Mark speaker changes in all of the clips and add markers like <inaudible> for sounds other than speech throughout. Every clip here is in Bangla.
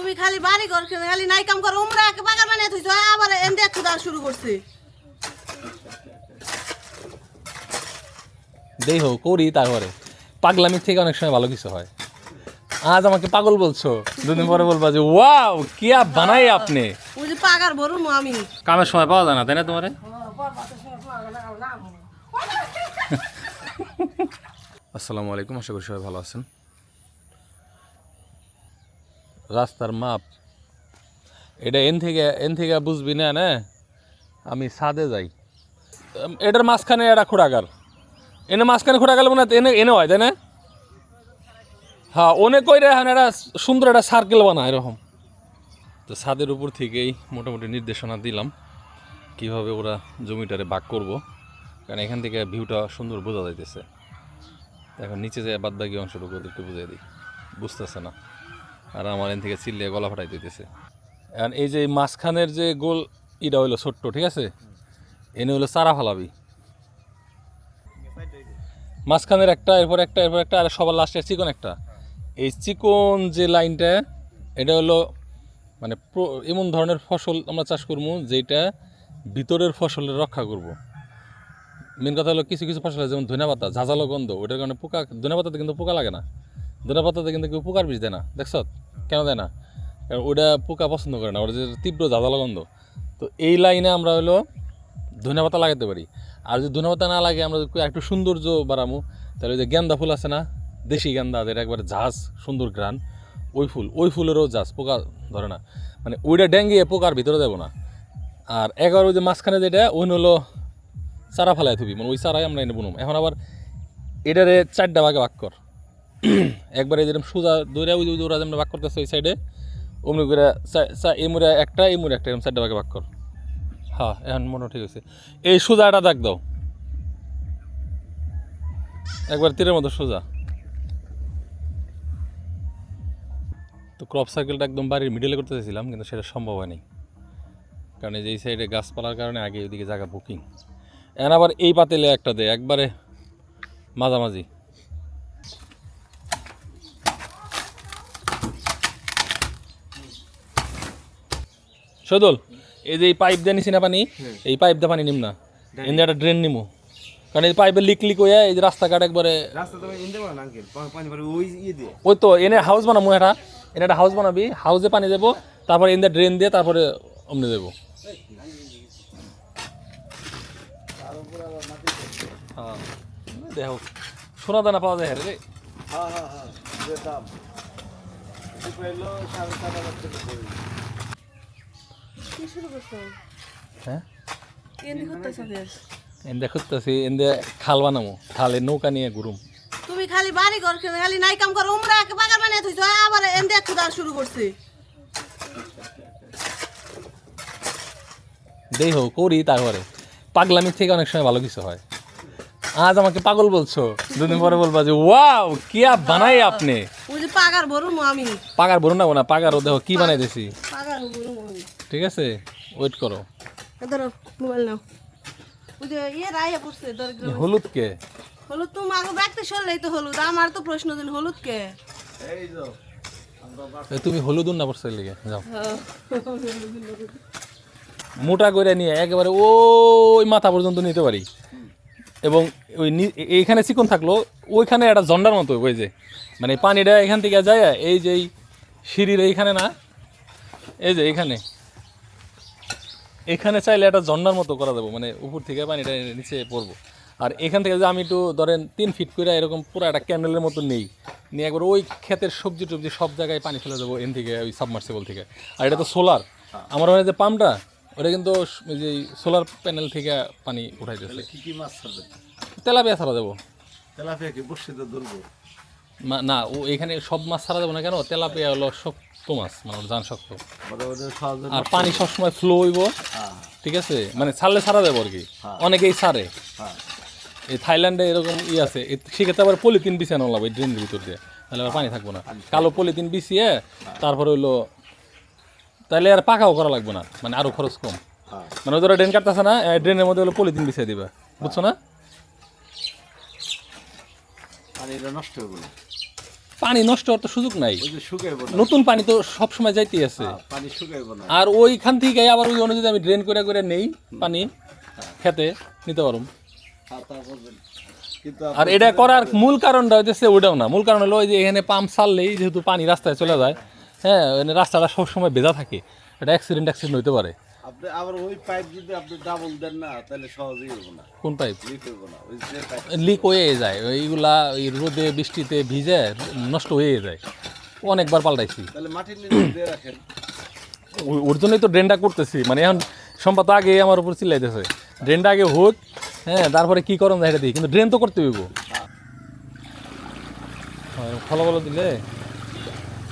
Speaker 1: তুমি খালি বাড়ি ঘর খালি নাই কাম করো উমরা একে বাগান বানিয়ে থইছো আবার এমনি একটু দাঁড় শুরু করছে।
Speaker 2: দেই হোক করি তারপরে। পাগলামি থেকে অনেক সময় ভালো কিছু হয়। আজ আমাকে পাগল বলছো। দুদিন পরে বলবা যে ওয়াও কি আপ বানাই আপনি?
Speaker 1: ওই যে পাগার ভরুম আমি।
Speaker 2: কামের সময় পাওয়া যায় না তাই না তোমারে? আসসালামু আলাইকুম আশা করি সবাই ভালো আছেন। রাস্তার মাপ। এটা এন থেকে এন থেকে বুঝবি না না? আমি সাদে যাই। এটার মাঝখানে একটা খোড়াগার এনে মাঝখানে খোড়া গেল না এনে এনে হয়, তাই না? হ্যাঁ অনেক কইরে এখন একটা সুন্দর একটা সার্কেল বানা এরকম। তো ছাদের উপর থেকেই মোটামুটি নির্দেশনা দিলাম কীভাবে ওরা জমিটারে বাক করব। কারণ এখান থেকে ভিউটা সুন্দর বোঝা যাইতেছে। এখন নিচে যায় বাদ বাকি অংশটুকু ওদেরকে বুঝিয়ে দিই। বুঝতেছে না। আর আমার এন থেকে চিল্লে গলা ফাটাই দিতেছে। এখন এই যে মাঝখানের যে গোল ইটা হইল ছোট্ট, ঠিক আছে? এনে হলো চারা ফালাবি। মাঝখানের একটা, এরপর একটা এরপর একটা, আর সবার লাস্টে চিকন একটা। এই চিকন যে লাইনটা, এটা হলো মানে এমন ধরনের ফসল আমরা চাষ করব যেটা ভিতরের ফসলের রক্ষা করব। মেন কথা হলো কিছু কিছু ফসল যেমন ধনে পাতা, ঝাঁঝালো গন্ধ ওটার কারণে পোকা, ধনে পাতাতে কিন্তু পোকা লাগে না। ধনে পাতাতে কিন্তু কেউ পোকার বিষ দেয় না, দেখছ? কেন দেয় না? কারণ ওটা পোকা পছন্দ করে না ওটা যে তীব্র ঝাঁঝালো গন্ধ। তো এই লাইনে আমরা হলো ধনে পাতা লাগাতে পারি। আর যদি ধনে পাতা না লাগে, আমরা একটু সৌন্দর্য বাড়ামো, তাহলে ওই যে গেন্দা ফুল আছে না, দেশি গেন্দা, যেটা একবারে ঝাঁজ, সুন্দর গ্রান ওই ফুল, ওই ফুলেরও ঝাঁজ, পোকা ধরে না। মানে ওইটা ডেঙ্গিয়ে পোকার ভিতরে দেবো না। আর এগারো যে মাঝখানে যেটা, ওই হলো চারা ফেলায় থুবি মানে ওই চারাই আমরা এনে বুনুম। এখন আবার এটারে চারটা ভাগে ভাগ কর। <clears throat> একবারে যেরকম সোজা দৌড়া ওই ওরা যেমন ভাগ করতেছে ওই সাইডে অমনি করে এই মুড়ে একটা, এই মুড়ে একটা, এরকম চারটা ভাগে ভাগ কর। হ্যাঁ এখন মনে ঠিক আছে এই সোজাটা দাগ দাও। একবার তীরের মতো সোজা। তো ক্রপ সার্কেলটা একদম বাড়ির মিডলে করতে চাইছিলাম, কিন্তু সেটা সম্ভব হয়নি। কারণ এই যে এই সাইডে গাছপালার কারণে আগে ওইদিকে জায়গা বুকিং এখন আবার এই পাতিলে একটা দেয় একবারে মাঝামাঝি। সদল এই যে এই পাইপ দিয়ে নিছি না পানি এই পাইপ দিয়ে পানি নিম না। এনে একটা ড্রেন নিমু। কারণ এই পাইপের লিক লিক হয়ে এই যে রাস্তাঘাট একবারে
Speaker 3: রাস্তা তো ইন্দে পারে না আঙ্কেল ওই ইয়ে
Speaker 2: ওই তো এনে হাউস বানাবো এটা। এনে একটা হাউস বানাবি হাউসে পানি দেবো তারপরে এনে ড্রেন দিয়ে তারপরে অমনি দেবো। হ্যাঁ। দেখো সোনা দানা পাওয়া যায় রে।
Speaker 3: হ্যাঁ হ্যাঁ হ্যাঁ দাম।
Speaker 1: কি শুরু করছ?
Speaker 2: হ্যাঁ?
Speaker 1: এমনি করতেছো ফের
Speaker 2: এনে খুঁজতেছি খাল বানাবো খালে নৌকা নিয়ে ঘুরুম।
Speaker 1: তুমি খালি বাড়ি ঘর খেলে খালি নাই কাম করো উমরা একে বাগান বানিয়ে থইছো আবার এমনি একটু শুরু করছে।
Speaker 2: দেই করি তারপরে। পাগলামি থেকে অনেক সময় ভালো কিছু হয়। আজ আমাকে পাগল বলছো দুদিন পরে বলবা যে ওয়াও কি বানাই আপনি?
Speaker 1: পাগার ভরুম আমি।
Speaker 2: পাগার বলুন না না পাগার ও দেখো কি বানাই দিছি
Speaker 1: পাগার ভরুম আমি।
Speaker 2: ঠিক আছে? ওয়েট করো।
Speaker 1: ধরো মোবাইল নাও। ওই যে ইয়ে রাইয়া পড়ছে
Speaker 2: হলুদ কে?
Speaker 1: হলুদ সরলেই তো হলুদ। আমার তো প্রশ্ন দিন হলুদ কে?
Speaker 3: এই যে
Speaker 2: তুমি হলুদ না পড়ছে লিগে যাও। মোটা করে নিয়ে একেবারে ওই মাথা পর্যন্ত নিতে পারি। এবং ওই এইখানে চিকন থাকল ওইখানে একটা জন্ডার মতো ওই যে। মানে পানিটা এখান থেকে যায় এই যে এই সিঁড়ির এইখানে না এই যে এইখানে। এখানে চাইলে একটা ঝর্ণার মতো করা যাব মানে উপর থেকে পানিটা নিচে পড়ব। আর এখান থেকে যে আমি একটু ধরেন তিন ফিট করে এরকম পুরো একটা ক্যান্ডেলের মতো নেই নিয়ে একবার ওই ক্ষেতের সবজি টবজি সব জায়গায় পানি ফেলে দেবো এন থেকে ওই সাবমার্সেবল থেকে। আর এটা তো সোলার আমার ওখানে যে পাম্পটা ওটা কিন্তু যে সোলার প্যানেল থেকে পানি উঠাইতেছে।
Speaker 3: কি কি মাছ ছাড়বে?
Speaker 2: তেলাপিয়া ছাড়া দেবো।
Speaker 3: তেলাপিয়া কি বসে তো ধরবো
Speaker 2: না ও এখানে সব মাছ ছাড়া দেবো না কেন? তেলাপিয়া হলো শক্ত মাছ মানে ওর জান শক্ত।
Speaker 3: সহজে
Speaker 2: আর পানি সবসময় ফ্লো হইব।
Speaker 3: হ্যাঁ।
Speaker 2: ঠিক আছে? মানে ছাড়লে ছাড়া দেবো আর কি। অনেকেই ছাড়ে।
Speaker 3: হ্যাঁ।
Speaker 2: এই থাইল্যান্ডে এরকম ই আছে। সেক্ষেত্রে আবার পলিথিন বিছানো লাগবে এই ড্রেনের ভিতর দিয়ে। তাহলে আর পানি থাকব না। কালো পলিথিন বিছিয়ে তারপরে হইল তাহলে আর পাকাও করা লাগবে না। মানে আরও খরচ কম।
Speaker 3: হ্যাঁ।
Speaker 2: মানে ওদের ড্রেন কাটতেছে না ড্রেনের মধ্যে হলো পলিথিন বিছিয়ে দিবে। বুঝছ না?
Speaker 3: নষ্ট হয়ে
Speaker 2: পানি নষ্ট হওয়ার তো সুযোগ নাই। নতুন পানি তো সবসময় যাইতে আছে।
Speaker 3: হ্যাঁ,
Speaker 2: আর ওইখান থেকে আবার ওই অনুযায়ী আমি ড্রেন করে করে নেই পানি খেতে নিতে পারুম।
Speaker 3: কিন্তু
Speaker 2: আর এটা করার মূল কারণটা হইতেছে ওইটাও না। মূল কারণ হলো ওই যে এখানে পাম্প ছাড়লেই যেহেতু পানি রাস্তায় চলে যায় হ্যাঁ রাস্তাটা সবসময় ভেজা থাকে। এটা অ্যাক্সিডেন্ট অ্যাক্সিডেন্ট হইতে পারে।
Speaker 3: আপনি আবার ওই পাইপ যদি আপনি ডাবল দেন না তাহলে সহজেই হব না।
Speaker 2: কোন পাইপ
Speaker 3: লিক হইব না ওই যে পাইপ
Speaker 2: লিক হয়ে যায়। এইগুলা এই রোদে বৃষ্টিতে ভিজে নষ্ট হয়ে যায়। অনেকবার পাল্টাইছি।
Speaker 3: তাহলে মাটির নিচে দিয়ে রাখেন।
Speaker 2: ওর জন্যই তো ড্রেনটা করতেছি। মানে এখন সম্পাদ আগে আমার উপর চিল্লাইতেছে। ড্রেনটা আগে হোক হ্যাঁ তারপরে কি করুন দেখা। দিই কিন্তু ড্রেন তো করতে হইব। ফলো ফলো দিলে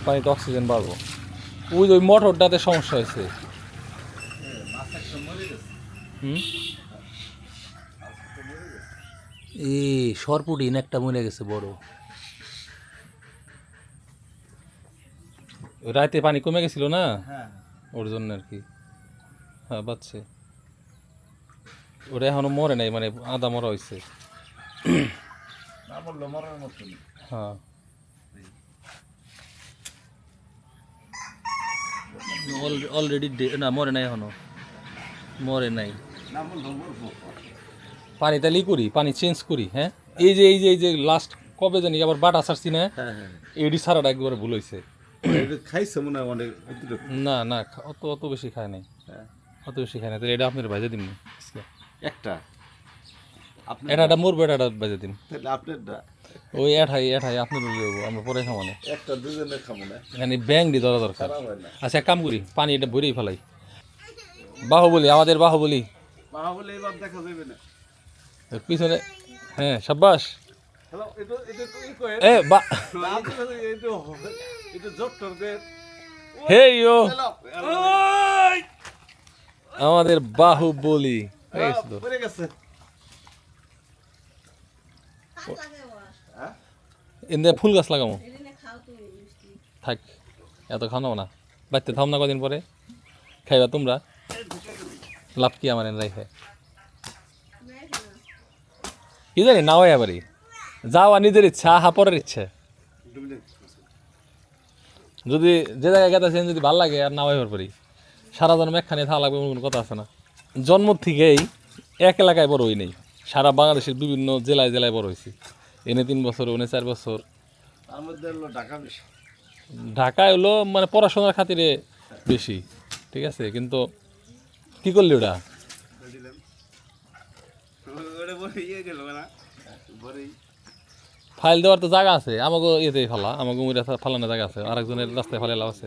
Speaker 2: পানিতে অক্সিজেন বাড়বো। ওই ওই মোটরটাতে সমস্যা হয়েছে। এই সরপুটিন একটা মরে গেছে বড়। রাতে পানি কমে গেছিল না?
Speaker 3: হ্যাঁ।
Speaker 2: ওর জন্য আর কি। হ্যাঁ বাচ্চে ওটা এখনও মরে নাই মানে আদা মরা হয়েছে হ্যাঁ। অলরেডি না মরে নাই এখনও। মরে নাই। পানি তাহলেই করি পানি চেঞ্জ করি হ্যাঁ? এই যে এই যে এই যে লাস্ট কবে জানি আবার বাটা ছাড়ছি না এডি সারাটা একবারে ভুল হয়েছে
Speaker 3: খাইছে মনে হয় অনেক
Speaker 2: না না অত অত বেশি খায় নাই।
Speaker 3: হ্যাঁ।
Speaker 2: অত বেশি খায় না তাহলে এটা আপনার বাজে দিন
Speaker 3: একটা।
Speaker 2: এটা এটা এটা এটা বাজে দিন
Speaker 3: তাহলে আপনারটা।
Speaker 2: ওই এঠাই এঠাই আপনার লইব আমরা পরে খাব না।
Speaker 3: একটা দুজনে খাব না।
Speaker 2: এখানে ব্যাং দিয়ে ধরা দরকার। আচ্ছা এক কাম করি পানি এটা ভরেই ফেলাই। বাহুবলি আমাদের বাহুবলি।
Speaker 3: মা এবার দেখা যাবে না।
Speaker 2: পিছনে হ্যাঁ সাব্বাস। এ বা হে ইয়ো আমাদের বাহুবলি।
Speaker 1: ওর।
Speaker 3: হ্যাঁ?
Speaker 2: এনে ফুল গাছ লাগামো
Speaker 1: মিষ্টি।
Speaker 2: থাক এত খাওয়ানো না। বাড়তে থাম না কদিন পরে। খাইবা তোমরা। লাভ কি আমার এনে
Speaker 1: না।
Speaker 2: কি জানি নাও এবারই। যাওয়া নিজের ইচ্ছা আহা পরের ইচ্ছা। যদি যে জায়গায় গেতেছেন যদি ভালো লাগে আর নাও এবার পারি সারা জন্ম একখানে থাকা লাগবে কোনো কথা আছে না। জন্ম থেকেই এক এলাকায় বড় হই নেই। সারা বাংলাদেশের বিভিন্ন জেলায় জেলায় বড় হয়েছি এনে তিন বছর ওনে চার বছর। ঢাকায় হলো মানে পড়াশোনার খাতিরে বেশি ঠিক আছে? কিন্তু কি করলি ওটা? ফাইল দেওয়ার তো জায়গা আছে আমাকে ইয়েতে ফালা আমাকে উমিরা ফালানোর জায়গা আছে, আরেকজনের রাস্তায় ফালাইলা আছে।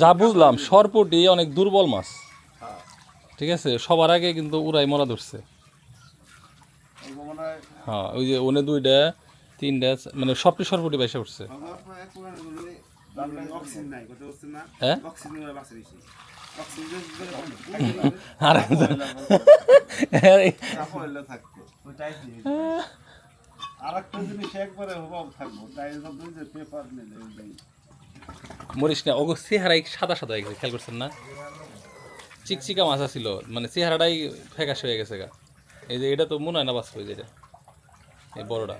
Speaker 2: যা বুঝলাম, সরপুটি অনেক দুর্বল মাছ। ঠিক আছে? সবার আগে কিন্তু উড়াই মরা ধরছে।
Speaker 3: হ্যাঁ
Speaker 2: ওই যে ওনে দুইটা তিনটা মানে সবটি সরপুটি বাইসে উঠছে। হ্যাঁ?
Speaker 3: আর
Speaker 2: মরিস না, ওগো চেহারাই সাদা সাদা হয়ে গেছে, খেয়াল করছেন না? চিকচিকা মাছ ছিল মানে চেহারাটাই ফ্যাকাশ হয়ে গেছে গা। এই যে এটা তো মনে হয় না বাঁচবো এই যেটা এই বড়টা।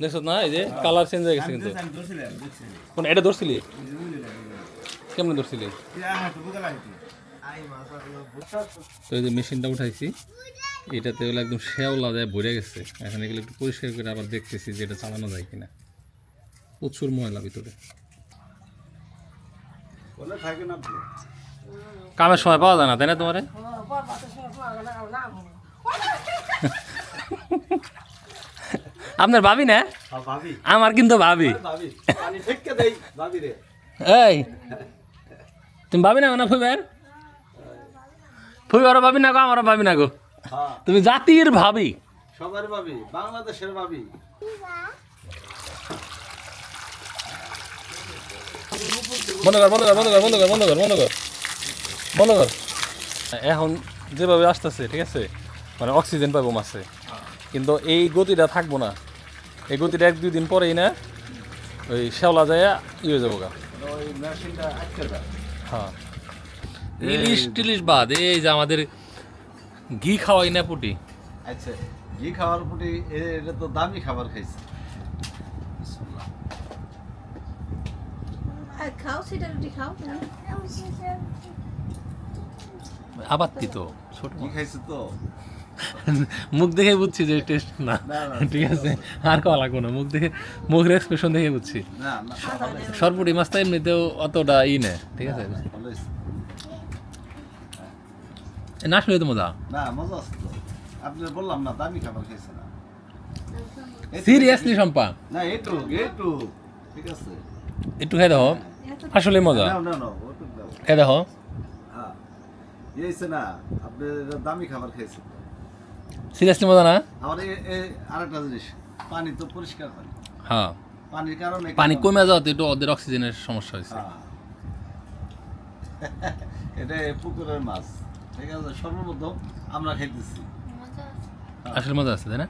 Speaker 2: দেখছ না, এই যে কালার চেঞ্জ হয়ে গেছে কিন্তু। কোন, এটা ধরছিলি? কেমনে ধরছিলি? তো এই যে মেশিনটা উঠাইছি এটাতে হলো একদম শেওলা দেয় ভরে গেছে। এখন এগুলো একটু পরিষ্কার করে আবার দেখতেছি যে এটা চালানো যায় কিনা। প্রচুর ময়লা ভিতরে। কামের সময় পাওয়া যায় না তাই না তোমারে? আপনার ভাবি না? আমার কিন্তু ভাবি। এই তুমি ভাবি না না ফুইবার ফুইবারও ভাবি না গো আমারও ভাবি না গো।
Speaker 3: হ্যাঁ।
Speaker 2: তুমি জাতির ভাবি।
Speaker 3: সবার ভাবি বাংলাদেশের ভাবি।
Speaker 2: বন্ধ কর বন্ধ কর বন্ধ কর বন্ধ কর বন্ধ কর বন্ধ কর। বন্ধ কর। এখন যেভাবে আসতেছে ঠিক আছে? মানে অক্সিজেন পাবো মাছে। কিন্তু এই গতিটা থাকব না। এই গতিটা এক দুই দিন পরেই না ওই শ্যাওলা যায় ই হয়ে যাব গা। হ্যাঁ। ইলিশ টিলিশ বাদ এই যে আমাদের ঘি খাওয়াই না পুটি?
Speaker 3: আচ্ছা ঘি খাওয়ার পুটি এটা তো দামি খাবার খাইছে।
Speaker 1: খাও সেটা রুটি খাও আচ্ছা।
Speaker 2: আবার তো ছোট
Speaker 3: খাইছে তো?
Speaker 2: মুখ দেখে বুঝছি যে টেস্ট না। ঠিক আছে? আর খাওয়া লাগবো না। মুখ দেখে মুখের এক্সপ্রেশন দেখে বুঝছি। মাছটা এমনিতেও অতটা ই নেই ঠিক আছে? না আসলে তো মজা?
Speaker 3: না মজা আপনি বললাম না দামি খাবার খাইছে না। এই
Speaker 2: সিরিয়াসলি সম্পা
Speaker 3: না এইটু এইটু ঠিক আছে।
Speaker 2: একটু খেয়ে দেখো। আসলে মজা।
Speaker 3: নাও না না ওটুক দাও।
Speaker 2: খেয়ে দেখো।
Speaker 3: হ্যাঁ। ইয়েছে না আপনি দামি খাবার খাইছেন
Speaker 2: সিরিয়াসলি মজা না?
Speaker 3: এই আরেকটা জিনিস পানি তো পরিষ্কার পানি
Speaker 2: হ্যাঁ।
Speaker 3: পানির কারণে
Speaker 2: পানি কমে যাওয়াতে একটু ওদের অক্সিজেনের সমস্যা হয়েছে।
Speaker 3: হ্যাঁ। <laughs> এটা পুকুরের মাছ। ঠিক আছে সর্বপ্রথম আমরা খেতেছি।
Speaker 2: আসলে মজা আছে তাই না?